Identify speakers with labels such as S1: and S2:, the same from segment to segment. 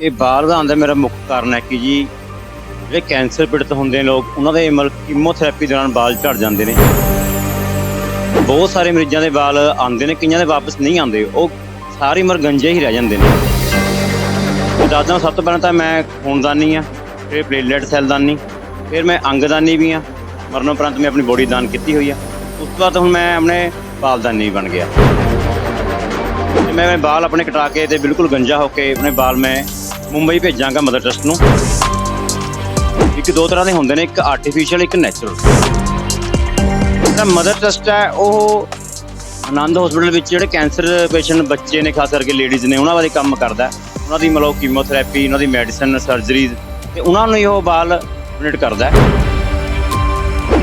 S1: ਇਹ ਬਾਹਰ ਦਾ ਆਉਂਦਾ ਮੇਰਾ ਮੁੱਖ ਕਾਰਨ ਹੈ ਕਿ ਜੀ, ਜਿਹੜੇ ਕੈਂਸਰ ਪੀੜਤ ਹੁੰਦੇ ਨੇ ਲੋਕ, ਉਹਨਾਂ ਦੇ ਮਤਲਬ ਕੀਮੋਥੈਰੇਪੀ ਦੌਰਾਨ ਵਾਲ ਝੜ ਜਾਂਦੇ ਨੇ। ਬਹੁਤ ਸਾਰੇ ਮਰੀਜ਼ਾਂ ਦੇ ਵਾਲ ਆਉਂਦੇ ਨੇ, ਕਈਆਂ ਦੇ ਵਾਪਸ ਨਹੀਂ ਆਉਂਦੇ। ਉਹ ਸਾਰੀ ਉਮਰ ਗੰਜੇ ਹੀ ਰਹਿ ਜਾਂਦੇ ਨੇ। ਮੈਂ ਦੱਸਦਾ ਸਭ ਤੋਂ ਪਹਿਲਾਂ ਤਾਂ ਮੈਂ ਖੂਨਦਾਨੀ ਆ ਫਿਰ ਪਲੇਟਲੈਟ ਸੈੱਲਦਾਨੀ ਫਿਰ ਮੈਂ ਅੰਗਦਾਨੀ ਵੀ ਆ ਮਰਨ ਉਪਰੰਤ ਮੈਂ ਆਪਣੀ ਬੋਡੀ ਦਾਨ ਕੀਤੀ ਹੋਈ ਆ। ਉਸ ਤੋਂ ਬਾਅਦ ਹੁਣ ਮੈਂ ਆਪਣੇ ਬਾਲਦਾਨੀ ਬਣ ਗਿਆ। मैं ਬਾਲ ਆਪਣੇ ਕਟਾ ਕੇ के ਬਿਲਕੁਲ ਗੰਜਾ ਹੋ ਕੇ ਆਪਣੇ ਬਾਲ ਮੈਂ ਮੁੰਬਈ ਭੇਜਾਂਗਾ ਮਦਰ ਟਰਸਟ ਨੂੰ। ਇੱਕ ਦੋ ਤਰ੍ਹਾਂ ਦੇ ਹੁੰਦੇ ਨੇ, ਇੱਕ ਆਰਟੀਫੀਸ਼ੀਅਲ ਇੱਕ ਨੈਚੁਰਲ ਜਿਹੜਾ ਮਦਰ ਟਰਸਟ ਹੈ, ਉਹ ਆਨੰਦ ਹਸਪੀਟਲ ਵਿੱਚ ਜਿਹੜੇ ਕੈਂਸਰ ਪੇਸ਼ੈਂਟ ਬੱਚੇ ਨੇ, ਖਾਸ ਕਰਕੇ ਲੇਡੀਜ਼ ਨੇ, ਉਹਨਾਂ ਬਾਰੇ ਕੰਮ ਕਰਦਾ ਉਹਨਾਂ ਦੀ ਮਤਲਬ ਕੀਮੋਥੈਰੇਪੀ ਉਹਨਾਂ ਦੀ ਮੈਡੀਸਨ ਸਰਜਰੀ ਤੇ ਉਹਨਾਂ ਨੂੰ ਹੀ ਉਹ ਬਾਲ ਡੋਨੇਟ ਕਰਦਾ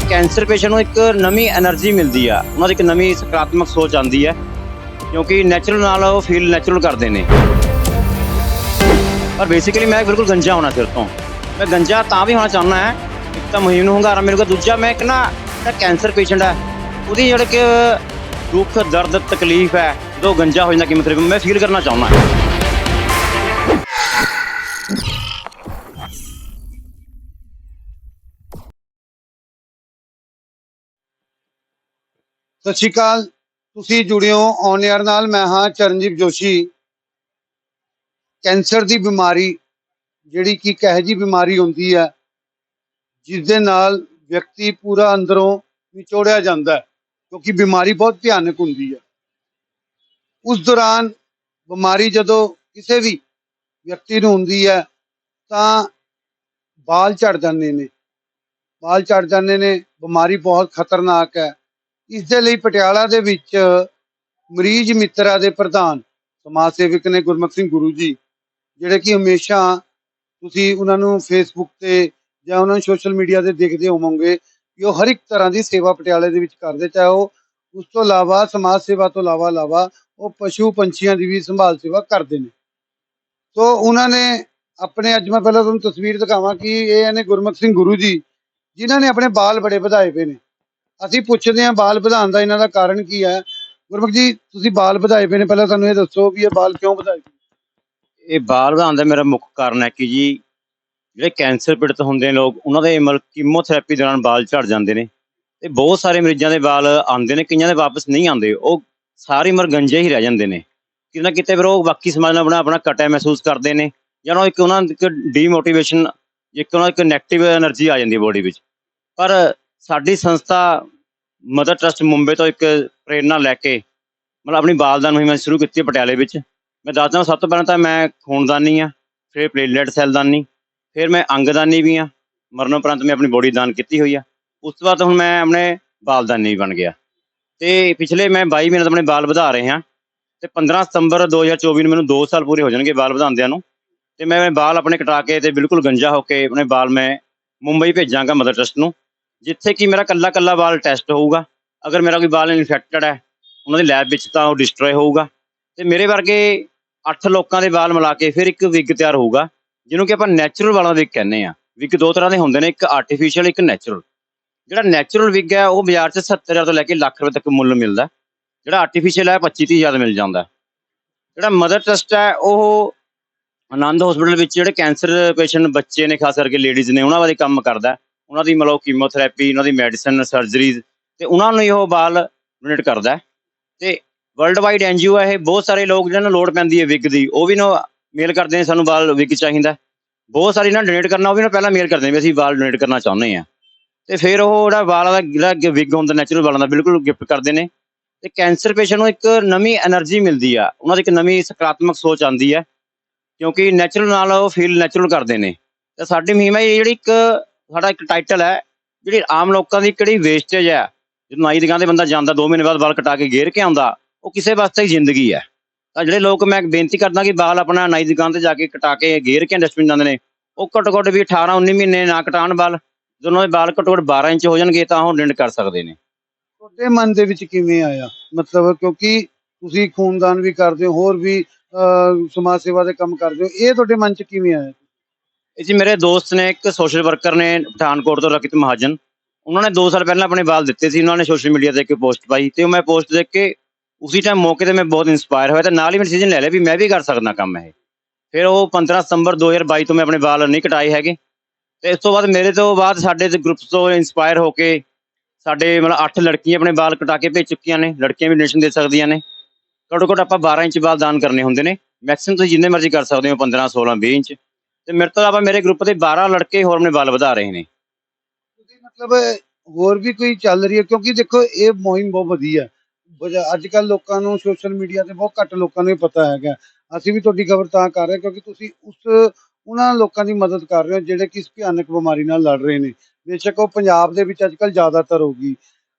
S1: ਕੈਂਸਰ ਪੇਸ਼ੈਂਟ ਨੂੰ ਇੱਕ ਨਵੀਂ એનર્ਜੀ ਮਿਲਦੀ ਆ। ਉਹਨਾਂ ਦੀ ਇੱਕ ਨਵੀਂ ਸਕਾਰਾਤਮਕ ਸੋਚ ਆਉਂਦੀ ਹੈ। ਕਿਉਂਕਿ ਨੈਚੁਰਲ ਨਾਲ ਉਹ ਫੀਲ ਨੈਚੁਰਲ ਕਰਦੇ ਨੇ ਪਰ ਬੇਸਿਕਲੀ ਮੈਂ ਬਿਲਕੁਲ ਗੰਜਾ ਹੋਣਾ ਫਿਰ ਤੋਂ ਮੈਂ ਗੰਜਾ ਤਾਂ ਵੀ ਹੋਣਾ ਚਾਹੁੰਦਾ ਹੈ ਇੱਕ ਤਾਂ ਮੁਹਿੰਮ ਨੂੰ ਹੰਗਾਰਾ ਮੇਰੇ ਕੋਲ ਦੂਜਾ ਮੈਂ ਇੱਕ ਨਾ ਜਿਹੜਾ ਕੈਂਸਰ ਪੇਸ਼ੈਂਟ ਹੈ ਉਹਦੀ ਜਿਹੜੇ ਕਿ ਦੁੱਖ ਦਰਦ ਤਕਲੀਫ ਹੈ ਜਦੋਂ ਉਹ ਗੰਜਾ ਹੋ ਜਾਂਦਾ ਕੀਮੋਥੈਰੇਪੀ ਮੈਂ ਫੀਲ ਕਰਨਾ ਚਾਹੁੰਦਾ
S2: ਸਤਿ ਸ਼੍ਰੀ ਅਕਾਲ ਤੁਸੀਂ ਜੁੜਿਓ ਹੋ ਔਨ 에ਅਰ ਨਾਲ, ਮੈਂ ਹਾਂ ਚਰਨਜੀਤ ਜੋਸ਼ੀ। ਕੈਂਸਰ ਦੀ ਬਿਮਾਰੀ, ਜਿਹੜੀ ਕਿ ਕਹੇ ਜੀ ਬਿਮਾਰੀ ਹੁੰਦੀ ਹੈ ਜਿਸ ਦੇ ਨਾਲ ਵਿਅਕਤੀ ਪੂਰਾ ਅੰਦਰੋਂ ਨਿਚੋੜਿਆ ਜਾਂਦਾ ਹੈ, ਕਿਉਂਕਿ ਬਿਮਾਰੀ ਬਹੁਤ ਭਿਆਨਕ ਹੁੰਦੀ ਹੈ। ਉਸ ਦੌਰਾਨ ਬਿਮਾਰੀ ਜਦੋਂ ਕਿਸੇ ਵੀ ਵਿਅਕਤੀ ਨੂੰ ਹੁੰਦੀ ਹੈ, ਤਾਂ ਬਾਲ ਝੜ ਜਾਂਦੇ ਨੇ। ਬਾਲ ਝੜ ਜਾਂਦੇ ਨੇ, ਬਿਮਾਰੀ ਬਹੁਤ ਖਤਰਨਾਕ ਹੈ। ਇਸ ਦੇ ਲਈ ਪਟਿਆਲਾ ਦੇ ਵਿੱਚ ਮਰੀਜ਼ ਮਿੱਤਰਾ ਦੇ ਪ੍ਰਧਾਨ ਸਮਾਜ ਸੇਵਕ ਨੇ ਗੁਰਮੁਖ ਸਿੰਘ ਗੁਰੂ ਜੀ, ਜਿਹੜੇ ਕਿ ਹਮੇਸ਼ਾ ਤੁਸੀਂ ਉਹਨਾਂ ਨੂੰ ਫੇਸਬੁੱਕ ਤੇ ਜਾਂ ਉਹਨਾਂ ਨੂੰ ਸੋਸ਼ਲ ਮੀਡੀਆ ਤੇ ਦੇਖਦੇ ਹੋਵੋਗੇ ਕਿ ਉਹ ਹਰ ਇੱਕ ਤਰ੍ਹਾਂ ਦੀ ਸੇਵਾ ਪਟਿਆਲੇ ਦੇ ਵਿੱਚ ਕਰਦੇ, ਚਾਹੇ ਉਹ ਉਸ ਤੋਂ ਇਲਾਵਾ ਸਮਾਜ ਸੇਵਾ ਤੋਂ ਇਲਾਵਾ ਇਲਾਵਾ ਉਹ ਪਸ਼ੂ ਪੰਛੀਆਂ ਦੀ ਵੀ ਸੰਭਾਲ ਸੇਵਾ ਕਰਦੇ ਨੇ। ਸੋ ਉਹਨਾਂ ਨੇ ਆਪਣੇ ਅੱਜ ਮੈਂ ਪਹਿਲਾਂ ਤੁਹਾਨੂੰ ਤਸਵੀਰ ਦਿਖਾਵਾਂ ਕਿ ਇਹ ਨੇ ਗੁਰਮੁਖ ਸਿੰਘ ਗੁਰੂ ਜੀ, ਜਿਨ੍ਹਾਂ ਨੇ ਆਪਣੇ ਬਾਲ ਬੜੇ ਵਧਾਏ ਪਏ ਨੇ। ਅਸੀਂ ਪੁੱਛਦੇ ਹਾਂ ਬਾਲ ਵਧਾਉਣ ਦਾ ਇਹਨਾਂ ਦਾ ਕਾਰਨ ਕੀ ਹੈ। ਗੁਰਮੁਖ ਜੀ, ਤੁਸੀਂ ਬਾਲ ਵਧਾਏ ਪਏ ਨੇ, ਪਹਿਲਾਂ ਸਾਨੂੰ ਇਹ ਦੱਸੋ ਵੀ ਇਹ ਬਾਲ ਕਿਉਂ ਵਧਾਏ
S1: ਇਹ ਬਾਲ ਵਧਾਉਣ ਦਾ ਮੇਰਾ ਮੁੱਖ ਕਾਰਨ ਹੈ ਕਿ ਜੀ, ਜਿਹੜੇ ਕੈਂਸਰ ਪੀੜਤ ਹੁੰਦੇ ਨੇ ਲੋਕ, ਉਹਨਾਂ ਦੇ ਮਤਲਬ ਕੀਮੋਥੈਰੇਪੀ ਦੌਰਾਨ ਬਾਲ ਝੜ ਜਾਂਦੇ ਨੇ। ਤੇ ਬਹੁਤ ਸਾਰੇ ਮਰੀਜ਼ਾਂ ਦੇ ਬਾਲ ਆਉਂਦੇ ਨੇ, ਕਈਆਂ ਦੇ ਵਾਪਸ ਨਹੀਂ ਆਉਂਦੇ। ਉਹ ਸਾਰੀ ਉਮਰ ਗੰਜੇ ਹੀ ਰਹਿ ਜਾਂਦੇ ਨੇ। ਕਿਤੇ ਨਾ ਕਿਤੇ ਫਿਰ ਉਹ ਬਾਕੀ ਸਮਾਜ ਨਾਲ ਆਪਣਾ ਆਪਣਾ ਕਟਿਆ ਮਹਿਸੂਸ ਕਰਦੇ ਨੇ। ਜਾਂ ਉਹ ਇੱਕ ਉਹਨਾਂ ਦੀ ਡੀਮੋਟੀਵੇਸ਼ਨ ਇੱਕ ਉਹਨਾਂ ਇੱਕ ਨੈਗੇਟਿਵ એનર્ਜੀ ਆ ਜਾਂਦੀ ਹੈ ਬੋਡੀ ਵਿੱਚ। ਪਰ ਸਾਡੀ ਸੰਸਥਾ ਮਦਰ ਟਰਸਟ ਮੁੰਬਈ ਤੋਂ ਇੱਕ ਪ੍ਰੇਰਣਾ ਲੈ ਕੇ, ਮਤਲਬ ਆਪਣੀ ਬਾਲਦਾਨ ਮੁਹਿੰਮ ਸ਼ੁਰੂ ਕੀਤੀ ਹੈ ਪਟਿਆਲੇ ਵਿੱਚ। ਮੈਂ ਦੱਸਦਾ ਸਭ ਤੋਂ ਪਹਿਲਾਂ ਤਾਂ ਮੈਂ ਖੂਨਦਾਨੀ ਆ ਫਿਰ ਪਲੇਟਲੈਟ ਸੈੱਲਦਾਨੀ, ਫਿਰ ਮੈਂ ਅੰਗਦਾਨੀ ਵੀ ਆ ਮਰਨ ਉਪਰੰਤ ਮੈਂ ਆਪਣੀ ਬੋਡੀ ਦਾਨ ਕੀਤੀ ਹੋਈ ਆ। ਉਸ ਤੋਂ ਬਾਅਦ ਹੁਣ ਮੈਂ ਆਪਣੇ ਬਾਲਦਾਨੀ ਵੀ ਬਣ ਗਿਆ। ਤੇ ਪਿਛਲੇ ਮੈਂ 22 ਮਹੀਨੇ ਤੋਂ ਆਪਣੇ ਬਾਲ ਵਧਾ ਰਹੇ ਹਾਂ, ਤੇ 15 ਸਤੰਬਰ 2024 ਨੂੰ ਮੈਨੂੰ 2 ਸਾਲ ਪੂਰੇ ਹੋ ਜਾਣਗੇ ਬਾਲ ਵਧਾਉਂਦਿਆਂ ਨੂੰ। ਤੇ ਮੈਂ ਬਾਲ ਆਪਣੇ ਕਟਾ ਕੇ ਤੇ ਬਿਲਕੁਲ ਗੰਜਾ ਹੋ ਕੇ ਆਪਣੇ ਬਾਲ ਮੈਂ ਮੁੰਬਈ ਭੇਜਾਂਗਾ ਮਦਰ ਟਰਸਟ ਨੂੰ। ਜਿੱਥੇ ਕਿ ਮੇਰਾ ਕੱਲਾ ਕੱਲਾ ਬਾਲ ਟੈਸਟ ਹੋਊਗਾ, ਅਗਰ ਮੇਰਾ ਕੋਈ ਬਾਲ ਇਨਫੈਕਟਡ ਹੈ, ਉਹਨਾਂ ਦੀ ਲੈਬ ਵਿੱਚ ਤਾਂ ਉਹ ਡਿਸਟਰੋਏ ਹੋਊਗਾ। ਤੇ ਮੇਰੇ ਵਰਗੇ 8 ਲੋਕਾਂ ਦੇ ਵਾਲ ਮਿਲਾ ਕੇ ਫਿਰ ਇੱਕ ਵਿਗ ਤਿਆਰ ਹੋਊਗਾ, ਜਿਹਨੂੰ ਕਿ ਆਪਾਂ ਨੈਚੁਰਲ ਵਾਲਾਂ ਵਿਗ ਕਹਿੰਦੇ ਆ ਵਿਗ ਦੋ ਤਰ੍ਹਾਂ ਦੇ ਹੁੰਦੇ ਨੇ, ਇੱਕ ਆਰਟੀਫੀਸ਼ੀਅਲ ਇੱਕ ਨੈਚੁਰਲ ਜਿਹੜਾ ਨੈਚੁਰਲ ਵਿਗ ਹੈ, ਉਹ ਬਾਜ਼ਾਰ 'ਚ 70000 ਤੋਂ ਲੈ ਕੇ ਲੱਖ ਰੁਪਏ ਤੱਕ ਮੁੱਲ ਮਿਲਦਾ ਜਿਹੜਾ ਆਰਟੀਫੀਸ਼ੀਅਲ ਹੈ 25 30 ਹਜ਼ਾਰ ਮਿਲ ਜਾਂਦਾ ਜਿਹੜਾ ਮਦਰ ਟਰਸਟ ਹੈ, ਉਹ ਆਨੰਦ ਹਸਪੀਟਲ ਵਿੱਚ ਜਿਹੜੇ ਕੈਂਸਰ ਪੇਸ਼ੈਂਟ ਬੱਚੇ ਨੇ, ਖਾਸ ਕਰਕੇ ਲੇਡੀਜ਼ ਨੇ, ਉਹਨਾਂ ਬਾਰੇ ਕੰਮ ਕਰਦਾ ਉਹਨਾਂ ਦੀ ਮਤਲਬ ਕੀਮੋਥੈਰੇਪੀ, ਉਹਨਾਂ ਦੀ ਮੈਡੀਸਨ ਸਰਜਰੀਜ਼ ਤੇ ਉਹਨਾਂ ਨੂੰ ਇਹੋ ਬਾਲ ਡੋਨੇਟ ਕਰਦਾ ਤੇ ਵਰਲਡ ਵਾਈਡ ਐਨ ਐਨਜੀਓ ਹੈ ਇਹ, ਬਹੁਤ ਸਾਰੇ ਲੋਕ ਜਿਹਨਾਂ ਨੂੰ ਲੋੜ ਪੈਂਦੀ ਹੈ ਵਿਗ ਦੀ, ਉਹ ਵੀ ਨਾ ਮੇਲ ਕਰਦੇ ਨੇ, ਸਾਨੂੰ ਬਾਲ ਵਿਗ ਚਾਹੀਦਾ ਬਹੁਤ ਸਾਰੇ ਨਾ ਡੋਨੇਟ ਕਰਨਾ, ਉਹ ਵੀ ਨਾ ਪਹਿਲਾਂ ਮੇਲ ਕਰਦੇ ਵੀ ਅਸੀਂ ਬਾਲ ਡੋਨੇਟ ਕਰਨਾ ਚਾਹੁੰਦੇ ਆ ਤੇ ਫਿਰ ਉਹ ਜਿਹੜਾ ਬਾਲ ਦਾ ਜਿਹੜਾ ਵਿਗ ਹੁੰਦਾ ਨੈਚੁਰਲ ਵਾਲਾਂ ਦਾ ਬਿਲਕੁਲ ਗਿਫਟ ਕਰਦੇ ਨੇ। ਤੇ ਕੈਂਸਰ ਪੇਸ਼ੈਂਟ ਨੂੰ ਇੱਕ ਨਵੀਂ એનર્ਜੀ ਮਿਲਦੀ ਆ, ਉਹਨਾਂ ਦੀ ਇੱਕ ਨਵੀਂ ਸਕਾਰਾਤਮਕ ਸੋਚ ਆਉਂਦੀ ਹੈ। ਕਿਉਂਕਿ ਨੈਚੁਰਲ ਨਾਲ ਉਹ ਫੀਲ ਨੈਚੁਰਲ ਕਰਦੇ ਨੇ। ਤੇ ਸਾਡੀ ਮਹੀਮ ਹੈ ਜਿਹੜੀ ਇੱਕ ਸਾਡਾ ਇੱਕ ਟਾਈਟਲ ਹੈ, ਜਿਹੜੀ ਆਮ ਲੋਕਾਂ ਦੀ ਕਿਹੜੀ ਵੇਸਟੇਜ ਹੈ? ਜਦੋਂ ਨਾਈ ਦੁਕਾਨ ਤੇ ਬੰਦਾ ਜਾਂਦਾ 2 ਮਹੀਨੇ ਬਾਅਦ ਵਾਲ ਕਟਾ ਕੇ ਗੇਰ ਕੇ ਆਉਂਦਾ, ਉਹ ਕਿਸੇ ਵਾਸਤੇ ਹੀ ਜ਼ਿੰਦਗੀ ਹੈ। ਤਾਂ ਜਿਹੜੇ ਲੋਕ ਮੈਂ ਬੇਨਤੀ ਕਰਦਾ ਕਿ ਬਾਲ ਆਪਣਾ ਨਾਈ ਦੁਕਾਨ ਤੇ ਜਾ ਕੇ ਕਟਾ ਕੇ ਗੇਰ ਕੇ ਡਸਟਬਿਨ ਜਾਂਦੇ ਨੇ, ਉਹ ਘੱਟੋ ਘੱਟ ਵੀ 18 19 ਮਹੀਨੇ ਨਾ ਕਟਾਉਣ ਬਾਲ ਜਦੋਂ ਉਹਨਾਂ ਦੇ ਬਾਲ ਘੱਟੋ ਘੱਟ 12 ਇੰਚ ਹੋ ਜਾਣਗੇ ਤਾਂ ਉਹ ਡਿੰਡ ਕਰ ਸਕਦੇ ਨੇ।
S2: ਤੁਹਾਡੇ ਮਨ ਦੇ ਵਿੱਚ ਕਿਵੇਂ ਆਇਆ? ਮਤਲਬ ਕਿਉਂਕਿ ਤੁਸੀਂ ਖੂਨਦਾਨ ਵੀ ਕਰਦੇ ਹੋ, ਹੋਰ ਵੀ ਸਮਾਜ ਸੇਵਾ ਦੇ ਕੰਮ ਕਰਦੇ ਹੋ, ਇਹ ਤੁਹਾਡੇ ਮਨ 'ਚ ਕਿਵੇਂ ਆਇਆ?
S1: ਇਹ ਜੀ ਮੇਰੇ ਦੋਸਤ ਨੇ ਇੱਕ ਸੋਸ਼ਲ ਵਰਕਰ ਨੇ ਪਠਾਨਕੋਟ ਤੋਂ ਰਕਿਤ ਮਹਾਜਨ। ਉਹਨਾਂ ਨੇ 2 ਸਾਲ ਪਹਿਲਾਂ ਆਪਣੇ ਬਾਲ ਦਿੱਤੇ ਸੀ, ਉਹਨਾਂ ਨੇ ਸੋਸ਼ਲ ਮੀਡੀਆ ਤੇ ਇੱਕ ਪੋਸਟ ਪਾਈ ਤੇ ਉਹ ਮੈਂ ਪੋਸਟ ਦੇਖ ਕੇ ਉਸੇ ਟਾਈਮ ਮੌਕੇ ਤੇ ਮੈਂ ਬਹੁਤ ਇਨਸਪਾਇਰ ਹੋਇਆ ਤੇ ਨਾਲ ਹੀ ਮੈਂ ਡਿਸੀਜਨ ਲੈ ਲਿਆ ਵੀ ਮੈਂ ਵੀ ਕਰ ਸਕਦਾ ਕੰਮ ਇਹ। ਫਿਰ ਉਹ 15 ਸਤੰਬਰ 2022 ਤੋਂ ਮੈਂ ਆਪਣੇ ਵਾਲ ਨਹੀਂ ਕਟਾਏ ਹੈਗੇ। ਤੇ ਇਸ ਤੋਂ ਬਾਅਦ ਮੇਰੇ ਤੋਂ ਬਾਅਦ ਸਾਡੇ ਦੇ ਗਰੁੱਪ ਤੋਂ ਇਨਸਪਾਇਰ ਹੋ ਕੇ ਸਾਡੇ ਮਤਲਬ 8 ਲੜਕੀਆਂ ਆਪਣੇ ਵਾਲ ਕਟਾ ਕੇ ਭੇਜ ਚੁੱਕੀਆਂ ਨੇ, ਲੜਕੀਆਂ ਵੀ ਡੋਨੇਸ਼ਨ ਦੇ ਸਕਦੀਆਂ ਨੇ। ਘੱਟੋ ਘੱਟ ਆਪਾਂ 12 ਇੰਚ ਵਾਲ ਦਾਨ ਕਰਨੇ ਹੁੰਦੇ ਨੇ। ਮੈਕਸਿਮਮ ਤੁਸੀਂ ਜਿੰਨੇ ਮਰਜ਼ੀ ਕਰ ਸਕਦੇ ਹੋ 15 16 20 ਇੰਚ। ਤੇ ਮੇਰੇ ਤੋਂ ਇਲਾਵਾ ਮੇਰੇ ਗਰੁੱਪ ਦੇ 12 ਲੜਕੇ ਹੋਰ ਆਪਣੇ ਵਾਲ ਵਧਾ ਰਹੇ ਨੇ।
S2: ਤੁਸੀਂ ਮਤਲਬ, ਹੋਰ ਵੀ ਕੋਈ ਚੱਲ ਰਹੀ ਹੈ? ਕਿਉਂਕਿ ਦੇਖੋ, ਇਹ ਮੁਹਿੰਮ ਬਹੁਤ ਵਧੀਆ ਅੱਜ ਕੱਲ ਲੋਕਾਂ ਨੂੰ ਸੋਸ਼ਲ ਮੀਡੀਆ ਤੇ ਬਹੁਤ ਘੱਟ ਲੋਕਾਂ ਨੂੰ ਪਤਾ ਹੈਗਾ ਅਸੀਂ ਵੀ ਤੁਹਾਡੀ ਖਬਰ ਤਾਂ ਕਰ ਰਹੇ ਕਿਉਂਕਿ ਤੁਸੀਂ ਉਸ, ਉਹਨਾਂ ਲੋਕਾਂ ਦੀ ਮਦਦ ਕਰ ਰਹੇ ਹੋ, ਜਿਹੜੇ ਕਿ ਇਸ ਭਿਆਨਕ ਬਿਮਾਰੀ ਨਾਲ ਲੜ ਰਹੇ ਨੇ। ਬੇਸ਼ੱਕ ਉਹ ਪੰਜਾਬ ਦੇ ਵਿੱਚ ਅੱਜ ਕੱਲ ਜ਼ਿਆਦਾਤਰ ਹੋ ਗਈ।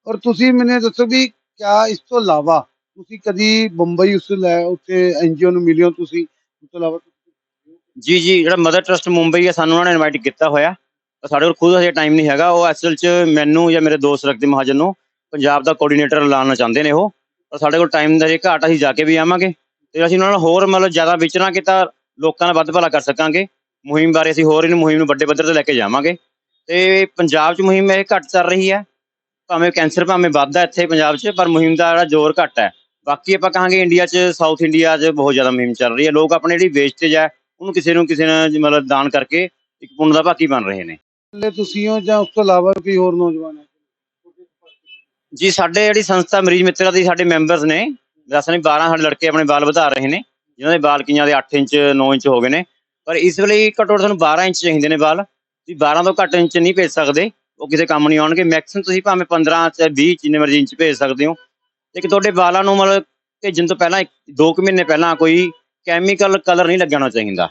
S2: ਔਰ ਤੁਸੀਂ ਮੈਨੂੰ ਦੱਸੋ ਵੀ ਕਿਆ ਇਸ ਤੋਂ ਇਲਾਵਾ ਤੁਸੀਂ ਕਦੀ ਬੰਬਈ ਉਸ ਲੈ, ਉੱਥੇ ਐਨਜੀਓ ਨੂੰ ਮਿਲਿਓ ਤੁਸੀਂ? ਇਸ ਤੋਂ ਇਲਾਵਾ
S1: ਜੀ ਜੀ, ਜਿਹੜਾ ਮਦਰ ਟਰਸਟ ਮੁੰਬਈ ਹੈ ਸਾਨੂੰ ਉਹਨਾਂ ਨੇ ਇਨਵਾਈਟ ਕੀਤਾ ਹੋਇਆ। ਤਾਂ ਸਾਡੇ ਕੋਲ ਖੁਦ ਹਜੇ ਟਾਈਮ ਨਹੀਂ ਹੈਗਾ। ਉਹ ਅਸਲ 'ਚ ਮੈਨੂੰ ਜਾਂ ਮੇਰੇ ਦੋਸਤ ਰਕਦੀ ਮਹਾਜਨ ਨੂੰ ਪੰਜਾਬ ਦਾ ਕੋਆਰਡੀਨੇਟਰ ਲਾਉਣਾ ਚਾਹੁੰਦੇ ਨੇ ਉਹ। ਪਰ ਸਾਡੇ ਕੋਲ ਟਾਈਮ ਦਾ ਜੇ ਘਾਟ ਅਸੀਂ ਜਾ ਕੇ ਵੀ ਆਵਾਂਗੇ। ਤੇ ਅਸੀਂ ਉਹਨਾਂ ਨਾਲ ਹੋਰ ਮਤਲਬ ਜ਼ਿਆਦਾ ਵਿਚਰਾਂਗੇ ਤਾਂ ਲੋਕਾਂ ਦਾ ਵੱਧ ਭਲਾ ਕਰ ਸਕਾਂਗੇ। ਮੁਹਿੰਮ ਬਾਰੇ ਅਸੀਂ ਹੋਰ ਇਹਨੂੰ ਮੁਹਿੰਮ ਨੂੰ ਵੱਡੇ ਪੱਧਰ ਤੇ ਲੈ ਕੇ ਜਾਵਾਂਗੇ। ਤੇ ਪੰਜਾਬ 'ਚ ਮੁਹਿੰਮ ਇਹ ਘੱਟ ਚੱਲ ਰਹੀ ਹੈ। ਭਾਵੇਂ ਕੈਂਸਰ ਭਾਵੇਂ ਵੱਧਦਾ ਇੱਥੇ ਪੰਜਾਬ 'ਚ, ਪਰ ਮੁਹਿੰਮ ਦਾ ਜਿਹੜਾ ਜ਼ੋਰ ਘੱਟ ਹੈ। ਬਾਕੀ ਆਪਾਂ ਕਹਾਂਗੇ ਇੰਡੀਆ 'ਚ ਸਾਊਥ ਇੰਡੀਆ 'ਚ ਬਹੁਤ ਜ਼ਿਆਦਾ ਮੁਹਿੰਮ ਚੱਲ ਰਹੀ ਹੈ। ਲੋਕ ਆਪਣੇ ਜਿਹੜੀ ਵੇਸਟੇਜ ਹੈ ਉਹਨੂੰ ਕਿਸੇ ਨੂੰ ਕਿਸੇ ਨਾਲ ਮਤਲਬ ਦਾਨ ਕਰਕੇ ਇੱਕ ਪੁੰਨ ਦਾ ਭਾਗੀ ਬਣ ਰਹੇ ਨੇ।
S2: ਇਕੱਲੇ ਤੁਸੀਂ ਹੋ ਜਾਂ ਉਸ ਤੋਂ ਇਲਾਵਾ ਕੋਈ ਹੋਰ ਨੌਜਵਾਨ ਹੈ?
S1: ਜੀ ਸਾਡੇ ਜਿਹੜੀ ਸੰਸਥਾ ਮਰੀਜ਼ ਮਿੱਤਰਾਂ ਦੀ ਸਾਡੇ ਮੈਂਬਰਸ ਨੇ ਦੱਸ ਨਹੀਂ 12 ਸਾਡੇ ਲੜਕੇ ਆਪਣੇ ਵਾਲ ਵਧਾ ਰਹੇ ਨੇ ਜਿਨ੍ਹਾਂ ਦੇ ਵਾਲ ਕਈਆਂ ਦੇ 8 ਇੰਚ 9 ਇੰਚ ਹੋ ਗਏ ਨੇ। ਪਰ ਇਸ ਵੇਲੇ ਘੱਟੋ ਤੁਹਾਨੂੰ 12 ਇੰਚ ਚਾਹੀਦੇ ਨੇ ਵਾਲ ਤੁਸੀਂ 12 ਤੋਂ ਘੱਟ ਇੰਚ ਨਹੀਂ ਭੇਜ ਸਕਦੇ ਉਹ ਕਿਸੇ ਕੰਮ ਨਹੀਂ ਆਉਣਗੇ। ਮੈਕਸਿਮਮ ਤੁਸੀਂ ਭਾਵੇਂ 15 ਜਾਂ 20 ਜਿੰਨੇ ਮਰਜ਼ੀ ਇੰਚ ਭੇਜ ਸਕਦੇ ਹੋ। ਤੇ ਕਿ ਤੁਹਾਡੇ ਵਾਲਾਂ ਨੂੰ ਮਤਲਬ ਭੇਜਣ ਤੋਂ ਪਹਿਲਾਂ 2 ਕੁ ਮਹੀਨੇ ਪਹਿਲਾਂ ਕੋਈ ਕੈਮੀਕਲ ਕਲਰ ਨਹੀਂ ਲੱਗਣਾ ਚਾਹੀਦਾ।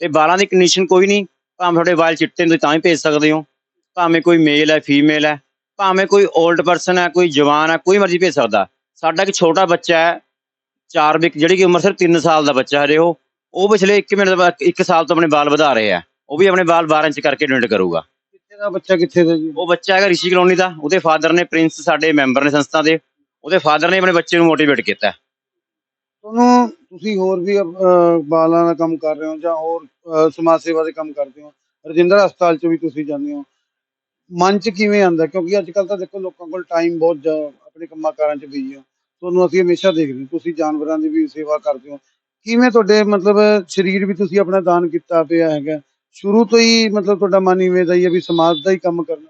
S1: ਤੇ ਵਾਲਾਂ ਦੀ ਕੰਡੀਸ਼ਨ ਕੋਈ ਨਹੀਂ। ਭਾਵੇਂ ਤੁਹਾਡੇ ਵਾਲ ਚਿੱਟੇ ਨੇ ਤਾਂ ਵੀ ਭੇਜ ਸਕਦੇ ਹੋ। ਭਾਵੇਂ ਕੋਈ ਮੇਲ ਹੈ ਫੀਮੇਲ ਹੈ ਭਾਵੇਂ ਕੋਈ 올ਡ ਪਰਸਨ ਹੈ ਕੋਈ ਜਵਾਨ ਹੈ ਕੋਈ ਮਰਜ਼ੀ ਭੇਜ ਸਕਦਾ। ਸਾਡਾ ਇੱਕ ਛੋਟਾ ਬੱਚਾ ਹੈ 4 ਵਿਕ ਜਿਹੜੀ ਕਿ ਉਮਰ ਸਿਰਫ 3 ਸਾਲ ਦਾ ਬੱਚਾ ਹਜੇ ਉਹ। ਉਹ ਪਿਛਲੇ 1 ਮਿੰਟ ਬਾਅਦ 1 ਸਾਲ ਤੋਂ ਆਪਣੇ ਵਾਲ ਵਧਾ ਰਹੇ ਆ ਉਹ ਵੀ ਆਪਣੇ ਵਾਲ 12 ਇੰਚ ਕਰਕੇ ਡੋਨੇਟ ਕਰੂਗਾ।
S2: ਕਿੱਥੇ ਦਾ ਬੱਚਾ ਕਿੱਥੇ ਦਾ ਜੀ?
S1: ਉਹ ਬੱਚਾ ਹੈਗਾ ਰਿਸ਼ੀ ਕਲੋਨੀ ਦਾ। ਉਹਦੇ ਫਾਦਰ ਨੇ ਪ੍ਰਿੰਸ ਸਾਡੇ ਮੈਂਬਰ ਨੇ ਸੰਸਥਾ ਦੇ। ਉਹਦੇ ਫਾਦਰ ਨੇ ਆਪਣੇ ਬੱਚੇ ਨੂੰ ਮੋਟੀਵੇਟ ਕੀਤਾ
S2: ਤੁਹਾਨੂੰ ਤੁਸੀਂ ਹੋਰ ਵੀ ਅਹ, ਬਾਲਾਂ ਦਾ ਕੰਮ ਕਰ ਰਹੇ ਹੋ ਜਾਂ ਹੋਰ ਅਹ, ਸਮਾਜ ਸੇਵਾ ਦੇ ਕੰਮ ਕਰਦੇ ਹੋ ਰਜਿੰਦਰ ਹਸਪਤਾਲ ਚ ਵੀ ਤੁਸੀਂ ਜਾਂਦੇ ਹੋ। ਮਨ ਚ ਕਿਵੇਂ ਆਉਂਦਾ? ਕਿਉਂਕਿ ਅੱਜ ਕੱਲ ਤਾਂ ਦੇਖੋ ਲੋਕਾਂ ਕੋਲ ਟਾਈਮ ਬਹੁਤ ਜ਼ਿਆ- ਆਪਣੇ ਕੰਮਾਂ ਕਾਰਾਂ ਚ ਬਿਜ਼ੀ ਹੋ ਤੁਹਾਨੂੰ ਅਸੀਂ ਹਮੇਸ਼ਾ ਦੇਖਦੇ ਹਾਂ ਤੁਸੀਂ ਜਾਨਵਰਾਂ ਦੀ ਵੀ ਸੇਵਾ ਕਰਦੇ ਹੋ। ਕਿਵੇਂ ਤੁਹਾਡੇ ਮਤਲਬ ਸਰੀਰ ਵੀ ਤੁਸੀਂ ਆਪਣਾ ਦਾਨ ਕੀਤਾ ਪਿਆ ਹੈਗਾ? ਸ਼ੁਰੂ ਤੋਂ ਹੀ ਮਤਲਬ ਤੁਹਾਡਾ ਮਨ ਇਵੇਂ ਦਾ ਹੀ ਹੈ ਵੀ ਸਮਾਜ ਦਾ ਹੀ ਕੰਮ ਕਰਨਾ।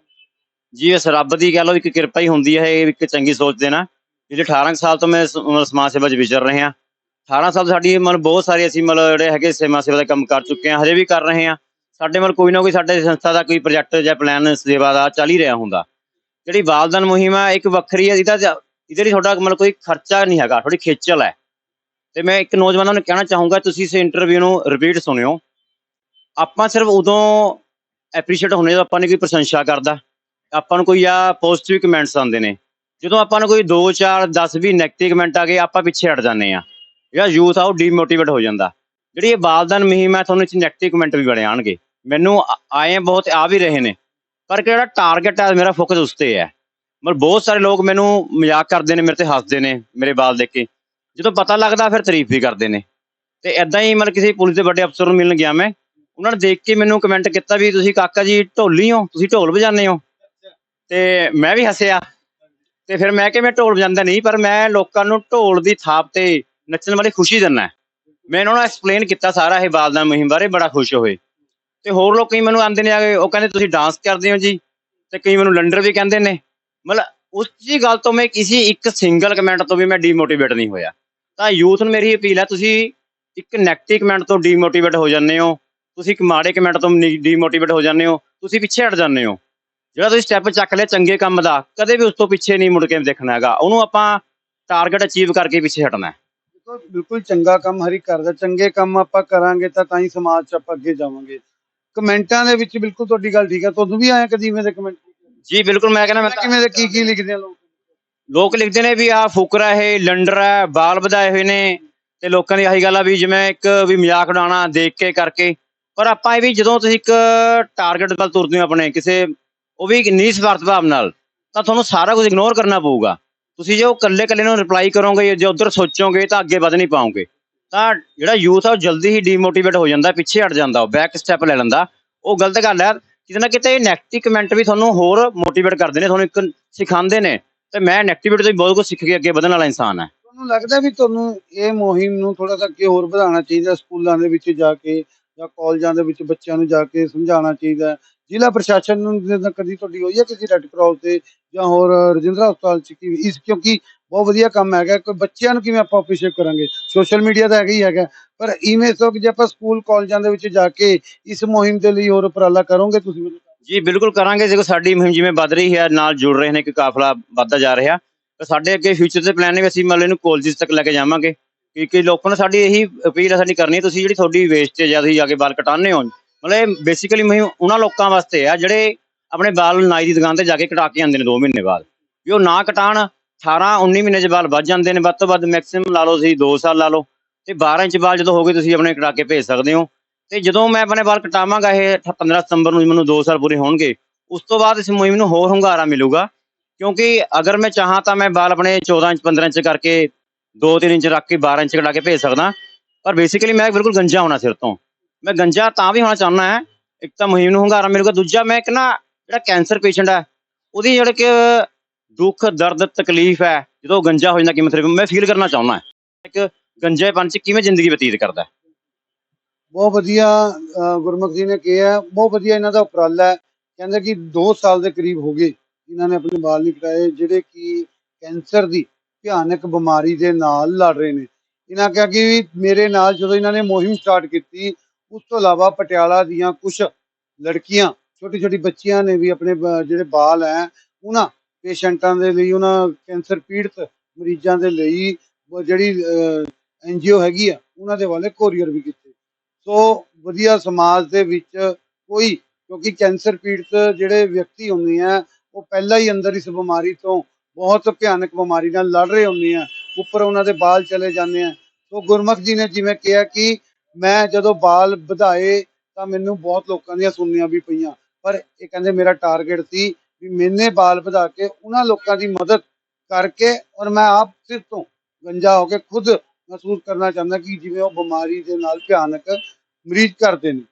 S1: ਜੀ ਇਸ ਰੱਬ ਦੀ ਕਹਿ ਲਓ ਇੱਕ ਕਿਰਪਾ ਹੀ ਹੁੰਦੀ ਹੈ ਇਹ ਇੱਕ ਚੰਗੀ ਸੋਚ ਦੇ ਨਾਲ ਜਿਹੜੇ 18 ਕੁ ਸਾਲ ਤੋਂ ਮੈਂ ਸ- ਮਤਲਬ ਸਮਾਜ ਸੇਵਾ 'ਚ ਵਿਚਰ ਰਹੇ। ਹਾਂ 18 ਸਾਲ ਸਾਡੀ ਮਤਲਬ ਬਹੁਤ ਸਾਰੇ ਅਸੀਂ ਮਤਲਬ ਜਿਹੜੇ ਹੈਗੇ ਸੇਵਾ ਸੇਵਾ ਦਾ ਕੰਮ ਕਰ ਚੁੱਕੇ ਹਾਂ, ਹਜੇ ਵੀ ਕਰ ਰਹੇ ਹਾਂ। ਸਾਡੇ ਮਤਲਬ ਕੋਈ ਨਾ ਕੋਈ ਸਾਡੇ ਸੰਸਥਾ ਦਾ ਕੋਈ ਪ੍ਰੋਜੈਕਟ ਜਾਂ ਪਲਾਨ ਸੇਵਾ ਦਾ ਚੱਲ ਹੀ ਰਿਹਾ ਹੁੰਦਾ। ਜਿਹੜੀ ਬਾਲਦਾਨ ਮੁਹਿੰਮ ਹੈ ਇੱਕ ਵੱਖਰੀ ਹੈ ਇਹਦਾ ਇਹਦੇ ਲਈ ਤੁਹਾਡਾ ਮਤਲਬ ਕੋਈ ਖਰਚਾ ਨਹੀਂ ਹੈਗਾ ਥੋੜੀ ਖੇਚਲ ਹੈ। ਤੇ ਮੈਂ ਇੱਕ ਨੌਜਵਾਨਾਂ ਨੂੰ ਕਹਿਣਾ ਚਾਹੂੰਗਾ, ਤੁਸੀਂ ਇਸ ਇੰਟਰਵਿਊ ਨੂੰ ਰਿਪੀਟ ਸੁਣਿਓ। ਆਪਾਂ ਸਿਰਫ ਉਦੋਂ ਐਪਰੀਸ਼ੀਏਟ ਹੁੰਦੇ ਜਦੋਂ ਆਪਾਂ ਨੇ ਕੋਈ ਪ੍ਰਸ਼ੰਸਾ ਕਰਦਾ। ਆਪਾਂ ਨੂੰ ਕੋਈ ਆ ਪੋਜ਼ਿਟਿਵ ਕਮੈਂਟਸ ਆਉਂਦੇ ਨੇ। ਜਦੋਂ ਆਪਾਂ ਨੂੰ ਕੋਈ 2 4 10 20 ਨੈਗੇਟਿਵ ਕਮੈਂਟ ਆ ਗਏ, ਆਪਾਂ ਪਿੱਛੇ ਹਟ ਜਾਂਦੇ ਆ ਜਿਹੜਾ ਯੂਥ ਆ ਉਹ ਡੀਮੋਟੀਵੇਟ ਹੋ ਜਾਂਦਾ। ਜਿਹੜੀ ਇਹ ਬਾਲਦਾਨ ਮੁਹਿੰਮ ਹੈ ਤੁਹਾਨੂੰ ਇਸ ਨੈਗੇਟਿਵ ਕਮੈਂਟ ਵੀ ਬੜੇ ਆਣਗੇ ਮੈਨੂੰ ਆਏ ਬਹੁਤ, ਆ ਵੀ ਰਹੇ ਨੇ। ਪਰ ਕਿਹੜਾ ਟਾਰਗੇਟ ਹੈ ਮੇਰਾ ਫੋਕਸ ਉਸ ਤੇ ਹੈ। ਮਤਲਬ ਬਹੁਤ ਸਾਰੇ ਲੋਕ ਮੈਨੂੰ ਮਜ਼ਾਕ ਕਰਦੇ ਨੇ, ਮੇਰੇ ਤੇ ਹੱਸਦੇ ਨੇ, ਮੇਰੇ ਬਾਲ ਦੇਖ ਕੇ। ਜਦੋਂ ਪਤਾ ਲੱਗਦਾ, ਫਿਰ ਤਾਰੀਫ ਵੀ ਕਰਦੇ ਨੇ। ਤੇ ਐਦਾਂ ਹੀ ਮਤਲਬ ਕਿਸੇ ਪੁਲਿਸ ਦੇ ਵੱਡੇ ਅਫਸਰ ਨੂੰ ਮਿਲਣ ਗਿਆ ਮੈਂ, ਉਹਨਾਂ ਨੇ ਦੇਖ ਕੇ ਮੈਨੂੰ ਕਮੈਂਟ ਕੀਤਾ ਵੀ ਤੁਸੀਂ ਕਾਕਾ ਜੀ ਢੋਲੀ ਹੋ, ਤੁਸੀਂ ਢੋਲ ਵਜਾਉਂਦੇ ਹੋ। ਤੇ ਮੈਂ ਵੀ ਹੱਸਿਆ। ਤੇ ਫਿਰ ਮੈਂ ਕਿ ਮੈਂ ਢੋਲ ਵਜਾਉਂਦਾ ਨਹੀਂ, ਪਰ ਮੈਂ ਲੋਕਾਂ ਨੂੰ ਢੋਲ ਦੀ ਥਾਪ ਤੇ ਨੱਚਣ ਵਾਲੀ ਖੁਸ਼ੀ ਦਿੰਦਾ। ਮੈਂ ਇਹਨਾਂ ਨੂੰ ਐਕਸਪਲੇਨ ਕੀਤਾ ਸਾਰਾ ਇਹ ਬਾਲਦਾਨ ਮੁਹਿੰਮ ਬਾਰੇ, ਬੜਾ ਖੁਸ਼ ਹੋਏ। ਤੇ ਹੋਰ ਲੋਕ ਕਈ ਮੈਨੂੰ ਆਂਦੇ ਨੇ ਆ ਕੇ, ਉਹ ਕਹਿੰਦੇ ਤੁਸੀਂ ਡਾਂਸ ਕਰਦੇ ਹੋ ਜੀ। ਤੇ ਕਈ ਮੈਨੂੰ ਲੰਡਰ ਵੀ ਕਹਿੰਦੇ ਨੇ। ਮਤਲਬ ਉਸ ਜੀ ਗੱਲ ਤੋਂ ਮੈਂ ਕਿਸੇ ਇੱਕ ਸਿੰਗਲ ਕਮੈਂਟ ਤੋਂ ਵੀ ਮੈਂ ਡੀਮੋਟੀਵੇਟ ਨਹੀਂ ਹੋਇਆ। ਤਾਂ ਯੂਥ ਨੂੰ ਮੇਰੀ ਅਪੀਲ ਹੈ, ਤੁਸੀਂ ਇੱਕ ਨੈਗੇਟਿਵ ਕਮੈਂਟ ਤੋਂ ਡੀਮੋਟੀਵੇਟ ਹੋ ਜਾਂਦੇ ਹੋ। ਤੁਸੀਂ ਇੱਕ ਮਾੜੇ ਕਮੈਂਟ ਤੋਂ ਡੀਮੋਟੀਵੇਟ ਹੋ ਜਾਂਦੇ ਹੋ। ਤੁਸੀਂ ਪਿੱਛੇ ਹਟ ਜਾਂਦੇ ਹੋ। ਜਿਹੜਾ ਤੁਸੀਂ ਸਟੈਪ ਚੱਕ ਲਿਆ ਚੰਗੇ ਕੰਮ ਦਾ, ਕਦੇ ਵੀ ਉਸ ਤੋਂ ਪਿੱਛੇ ਨਹੀਂ ਮੁੜ ਕੇ ਦੇਖਣਾ ਹੈਗਾ। ਉਹਨੂੰ ਆਪਾਂ ਟਾਰਗੇਟ ਅਚੀਵ ਕਰਕੇ ਪਿੱਛੇ ਹਟਣਾ ਹੈ।
S2: ਬਿਲਕੁਲ ਚੰਗਾ ਕੰਮ ਹਰ ਕਰਦਾ ਚੰਗੇ ਕੰਮ ਆਪਾਂ ਕਰਾਂਗੇ ਤਾਂ ਤਾਂ ਹੀ ਸਮਾਜ 'ਚ ਆਪਾਂ ਅੱਗੇ ਜਾਵਾਂਗੇ। ਕਮੈਂਟਾਂ ਦੇ ਵਿੱਚ ਬਿਲਕੁਲ ਤੁਹਾਡੀ ਗੱਲ ਠੀਕ ਹੈ ਤੁਹਾਨੂੰ ਵੀ ਆਇਆ ਕਦੀ ਇਵੇਂ ਦੇ ਕਮੈਂਟ?
S1: ਜੀ ਬਿਲਕੁਲ ਮੈਂ ਕਹਿੰਦਾ ਮੈਂ ਤਾਂ-
S2: ਕਿਵੇਂ ਦੇ ਕੀ ਕੀ ਲਿਖਦੇ ਆ ਲੋਕ?
S1: ਲੋਕ ਲਿਖਦੇ ਨੇ ਵੀ ਆ ਫੁਕਰਾ ਇਹ ਲੰਡਰ ਹੈ ਬਾਲ ਵਧਾਏ ਹੋਏ ਨੇ ਤੇ ਲੋਕਾਂ ਦੀ ਆਹੀ ਗੱਲ ਆ ਵੀ ਜਿਵੇਂ ਇੱਕ ਵੀ ਮਜ਼ਾਕ ਉਡਾਉਣਾ ਦੇਖ ਕੇ ਕਰਕੇ। ਪਰ ਆਪਾਂ ਇਹ ਵੀ ਜਦੋਂ ਤੁਸੀਂ ਇੱਕ ਟਾਰਗੇਟ ਵੱਲ ਤੁਰਦੇ ਹੋ ਆਪਣੇ ਕਿਸੇ ਉਹ ਵੀ ਇੱਕ ਨਿਸਵਾਰਥ ਭਾਵ ਨਾਲ ਤਾਂ ਤੁਹਾਨੂੰ ਸਾਰਾ ਕੁਝ ਇਗਨੋਰ ਕਰਨਾ ਪਊਗਾ। ਤੁਸੀਂ ਜੇ ਉਹ ਇਕੱਲੇ ਇਕੱਲੇ ਨੂੰ ਰਿਪਲਾਈ ਕਰੋਗੇ, ਜੇ ਉਧਰ ਸੋਚੋਗੇ ਤਾਂ ਅੱਗੇ ਵਧ ਨਹੀਂ ਪਾਓਗੇ। ਤਾਂ ਜਿਹੜਾ ਯੂਥ ਆ, ਉਹ ਜਲਦੀ ਹੀ ਡੀਮੋਟੀਵੇਟ ਹੋ ਜਾਂਦਾ, ਪਿੱਛੇ ਹਟ ਜਾਂਦਾ, ਉਹ ਬੈਕ ਸਟੈਪ ਲੈ ਲੈਂਦਾ। ਉਹ ਗਲਤ ਗੱਲ ਹੈ ਕਿਤੇ ਨਾ ਕਿਤੇ ਨੈਗੇਟਿਵ ਕਮੈਂਟ ਵੀ ਤੁਹਾਨੂੰ ਹੋਰ ਮੋਟੀਵੇਟ ਕਰਦੇ ਨੇ, ਤੁਹਾਨੂੰ ਇੱਕ ਸਿਖਾਉਂਦੇ ਨੇ। ਤੇ ਮੈਂ ਨੈਗੇਟਿਵਿਟੀ ਤੋਂ ਬਹੁਤ ਕੁਝ ਸਿੱਖ ਕੇ ਅੱਗੇ ਵਧਣ ਵਾਲਾ ਇਨਸਾਨ ਹਾਂ।
S2: ਤੁਹਾਨੂੰ ਲੱਗਦਾ ਵੀ ਤੁਹਾਨੂੰ ਇਹ ਮੁਹਿੰਮ ਨੂੰ ਥੋੜਾ ਜਿਹਾ ਅੱਗੇ ਹੋਰ ਵਧਾਉਣਾ ਚਾਹੀਦਾ, ਸਕੂਲਾਂ ਦੇ ਵਿੱਚ ਜਾ ਕੇ ਜਾਂ ਕਾਲਜਾਂ ਦੇ ਵਿੱਚ ਬੱਚਿਆਂ ਨੂੰ ਜਾ ਕੇ ਸਮਝਾਉਣਾ ਚਾਹੀਦਾ? ਜ਼ਿਲ੍ਹਾ ਪ੍ਰਸ਼ਾਸਨ ਨੂੰ ਕਦੀ ਤੁਹਾਡੀ ਹੋਈ ਹੈ ਕਿਸੇ ਰੈੱਡ ਕਰਾਸ ਤੇ ਜਾਂ ਹੋਰ ਰਜਿੰਦਰਾ ਹਸਪਤਾਲ ਚ ਕੀ ਇਸ ਕਿਉਂਕਿ ਬਹੁਤ ਵਧੀਆ ਕੰਮ ਹੈਗਾ, ਕੋਈ ਬੱਚਿਆਂ ਨੂੰ ਕਿਵੇਂ ਆਪਾਂ ਅਪਰੀਸ਼ੀਏਟ ਕਰਾਂਗੇ? ਸੋਸ਼ਲ ਮੀਡੀਆ ਤਾਂ ਹੈਗਾ ਹੀ ਹੈਗਾ, ਪਰ ਇਵੇਂ ਸੋ ਕਿ ਜੇ ਆਪਾਂ ਸਕੂਲ ਕਾਲਜਾਂ ਦੇ ਵਿੱਚ ਜਾ ਕੇ ਇਸ ਮੁਹਿੰਮ ਦੇ ਲਈ ਹੋਰ ਉਪਰਾਲਾ ਕਰੋਗੇ ਤੁਸੀਂ?
S1: ਜੀ, ਬਿਲਕੁਲ ਕਰਾਂਗੇ। ਦੇਖੋ, ਸਾਡੀ ਮੁਹਿੰਮ ਜਿਵੇਂ ਵੱਧ ਰਹੀ ਹੈ, ਨਾਲ ਜੁੜ ਰਹੇ ਨੇ ਕਿ ਕਾਫਲਾ ਵੱਧਦਾ ਜਾ ਰਿਹਾ। ਤਾਂ ਸਾਡੇ ਅੱਗੇ ਫਿਊਚਰ ਦੇ ਪਲਾਨ ਨੇ ਅਸੀਂ ਮਤਲਬ ਇਹਨੂੰ ਕਾਲਜਸ ਤੱਕ ਲੈ ਕੇ ਜਾਵਾਂਗੇ। ਕਿਉਂਕਿ ਲੋਕਾਂ ਨੂੰ ਸਾਡੀ ਇਹੀ ਅਪੀਲ ਹੈ, ਸਾਡੀ ਕਰਨੀ ਹੈ, ਤੁਸੀਂ ਜਿਹੜੀ ਤੁਹਾਡੀ ਵੇਸਟੇਜ ਜਾਂ ਤੁਸੀਂ ਜਾ ਕੇ ਬਾਲ ਕਟਾਉਂਦੇ ਹੋ। ਮਤਲਬ ਬੇਸਿਕਲੀ ਮੁਹਿੰਮ ਉਹਨਾਂ ਲੋਕਾਂ ਵਾਸਤੇ ਆ ਜਿਹੜੇ ਆਪਣੇ ਬਾਲ ਨਾਈ ਦੀ ਦੁਕਾਨ ਤੇ ਜਾ ਕੇ ਕਟਾ ਕੇ ਆਉਂਦੇ ਨੇ 2 ਮਹੀਨੇ ਬਾਅਦ। ਵੀ ਉਹ ਨਾ ਕਟਾਣ 18 19 ਮਹੀਨੇ ਚ ਬਾਲ ਵੱਧ ਜਾਂਦੇ ਨੇ, ਵੱਧ ਤੋਂ ਵੱਧ ਮੈਕਸਿਮਮ ਲਾ ਲਓ ਤੁਸੀਂ 2 ਸਾਲ ਲਾ ਲਓ। ਤੇ 12 ਇੰਚ ਬਾਲ ਜਦੋਂ ਹੋ ਗਏ ਤੁਸੀਂ ਆਪਣੇ ਕਟਾ ਕੇ ਭੇਜ ਸਕਦੇ ਹੋ। ਤੇ ਜਦੋਂ ਮੈਂ ਆਪਣੇ ਬਾਲ ਕਟਾਵਾਂਗਾ ਇਹ 15 ਸਤੰਬਰ ਨੂੰ ਮੈਨੂੰ 2 ਸਾਲ ਪੂਰੇ ਹੋਣਗੇ, ਉਸ ਤੋਂ ਬਾਅਦ ਇਸ ਮੁਹਿੰਮ ਨੂੰ ਹੋਰ ਹੁੰਗਾਰਾ ਮਿਲੂਗਾ। ਕਿਉਂਕਿ ਅਗਰ ਮੈਂ ਚਾਹਾਂ ਤਾਂ ਮੈਂ ਬਾਲ ਆਪਣੇ 14 ਇੰਚ 15 ਇੰਚ ਕਰਕੇ 2-3 ਇੰਚ ਰੱਖ ਕੇ 12 ਇੰਚ ਕਟਾ ਕੇ ਭੇਜ ਸਕਦਾ। ਪਰ ਬੇਸਿਕਲੀ ਮੈਂ ਬਿਲਕੁਲ ਗੰਜਾ ਹੋਣਾ ਸਿਰ ਤੋਂ। ਮੈਂ ਗੰਜਾ ਤਾਂ ਵੀ ਹੋਣਾ ਚਾਹੁੰਦਾ ਹੈ। ਇੱਕ ਤਾਂ ਮੁਹਿੰਮ ਨੂੰ ਹੁੰਗਾਰਾ ਮਿਲੂਗਾ, ਦੂਜਾ ਮੈਂ ਇੱਕ ਨਾ ਜਿਹੜਾ ਕੈਂਸਰ ਪੇਸ਼ੈਂਟ ਹੈ, ਉਹਦੀ ਜਿਹੜੇ ਕਿ ਦੁੱਖ, ਦਰਦ, ਤਕਲੀਫ ਹੈ, ਜਦੋਂ ਗੰਜਾ ਹੋ ਜਾਂਦਾ ਕੀਮੋਥੈਰੇਪੀ ਮੈਂ ਫੀਲ ਕਰਨਾ ਚਾਹੁੰਦਾ ਇੱਕ ਗੰਜੇਪਨ ਚ ਕਿਵੇਂ ਜ਼ਿੰਦਗੀ ਬਤੀਤ ਕਰਦਾ
S2: ਬਹੁਤ ਵਧੀਆ ਗੁਰਮੁਖ ਜੀ ਨੇ ਕਿਹਾ ਬਹੁਤ ਵਧੀਆ ਇਹਨਾਂ ਦਾ ਉਪਰਾਲਾ ਹੈ। ਕਹਿੰਦੇ ਕਿ 2 ਸਾਲ ਦੇ ਕਰੀਬ ਹੋ ਗਏ, ਇਹਨਾਂ ਨੇ ਆਪਣੇ ਵਾਲ ਨਹੀਂ ਕਟਾਏ, ਜਿਹੜੇ ਕਿ ਕੈਂਸਰ ਦੀ ਭਿਆਨਕ ਬਿਮਾਰੀ ਦੇ ਨਾਲ ਲੜ ਰਹੇ ਨੇ। ਇਹਨਾਂ ਕਿਹਾ ਕਿ ਮੇਰੇ ਨਾਲ ਜਦੋਂ ਇਹਨਾਂ ਨੇ ਮੁਹਿੰਮ ਸਟਾਰਟ ਕੀਤੀ ਉਸ ਤੋਂ ਇਲਾਵਾ ਪਟਿਆਲਾ ਦੀਆਂ ਕੁਝ ਲੜਕੀਆਂ ਛੋਟੀ ਛੋਟੀ ਬੱਚੀਆਂ ਨੇ ਵੀ ਆਪਣੇ ਜਿਹੜੇ ਬਾਲ ਹੈ, ਉਹਨਾਂ ਪੇਸ਼ੈਂਟਾਂ ਦੇ ਲਈ, ਉਹਨਾਂ ਕੈਂਸਰ ਪੀੜਤ ਮਰੀਜ਼ਾਂ ਦੇ ਲਈ ਜਿਹੜੀ ਐਨਜੀਓ ਹੈਗੀ ਆ, ਉਹਨਾਂ ਦੇ ਵਾਲੇ ਕੋਰੀਅਰ ਵੀ ਕੀਤੇ। ਸੋ ਵਧੀਆ ਸਮਾਜ ਦੇ ਵਿੱਚ ਕੋਈ, ਕਿਉਂਕਿ ਕੈਂਸਰ ਪੀੜਤ ਜਿਹੜੇ ਵਿਅਕਤੀ ਹੁੰਦੇ ਆ, ਉਹ ਪਹਿਲਾਂ ਹੀ ਅੰਦਰ ਇਸ ਬਿਮਾਰੀ ਤੋਂ ਬਹੁਤ ਭਿਆਨਕ ਬਿਮਾਰੀ ਨਾਲ ਲੜ ਰਹੇ ਹੁੰਦੇ ਆ, ਉੱਪਰ ਉਹਨਾਂ ਦੇ ਬਾਲ ਚਲੇ ਜਾਂਦੇ ਆ। ਸੋ ਗੁਰਮੁਖ ਜੀ ਨੇ ਜਿਵੇਂ ਕਿਹਾ ਕਿ ਮੈਂ ਜਦੋਂ ਬਾਲ ਵਧਾਏ ਤਾਂ ਮੈਨੂੰ ਬਹੁਤ ਲੋਕਾਂ ਦੀਆਂ ਸੁਣਨੀਆਂ ਵੀ ਪਈਆਂ। ਪਰ ਇਹ ਕਹਿੰਦੇ ਮੇਰਾ ਟਾਰਗੇਟ ਸੀ ਵੀ ਮੈਨੇ ਬਾਲ ਵਧਾ ਕੇ ਉਹਨਾਂ ਲੋਕਾਂ ਦੀ ਮਦਦ ਕਰਕੇ ਔਰ ਮੈਂ ਆਪ ਸਿਰ ਤੋਂ ਗੰਜਾ ਹੋ ਕੇ ਖੁਦ ਮਹਿਸੂਸ ਕਰਨਾ ਚਾਹੁੰਦਾ ਕਿ ਜਿਵੇਂ ਉਹ ਬਿਮਾਰੀ ਦੇ ਨਾਲ ਭਿਆਨਕ ਮਰੀਜ਼ ਕਰਦੇ ਨੇ।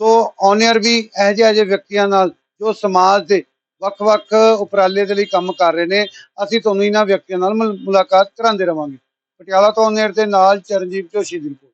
S2: ਸੋ ਔਨਰ ਵੀ ਇਹ ਜਿਹੇ ਇਹੋ ਜਿਹੇ ਵਿਅਕਤੀਆਂ ਨਾਲ ਜੋ ਸਮਾਜ ਦੇ ਵੱਖ-ਵੱਖ ਉਪਰਾਲੇ ਦੇ ਲਈ ਕੰਮ ਕਰ ਰਹੇ ਨੇ, ਅਸੀਂ ਤੁਹਾਨੂੰ ਇਹਨਾਂ ਵਿਅਕਤੀਆਂ ਨਾਲ ਮੁਲਾਕਾਤ ਕਰਾਉਂਦੇ ਰਵਾਂਗੇ। ਪਟਿਆਲਾ ਤੋਂ ਔਨਰ ਦੇ ਨਾਲ ਚਰਨਜੀਤ ਜੋਸ਼ੀ ਦੀ ਰਿਪੋਰਟ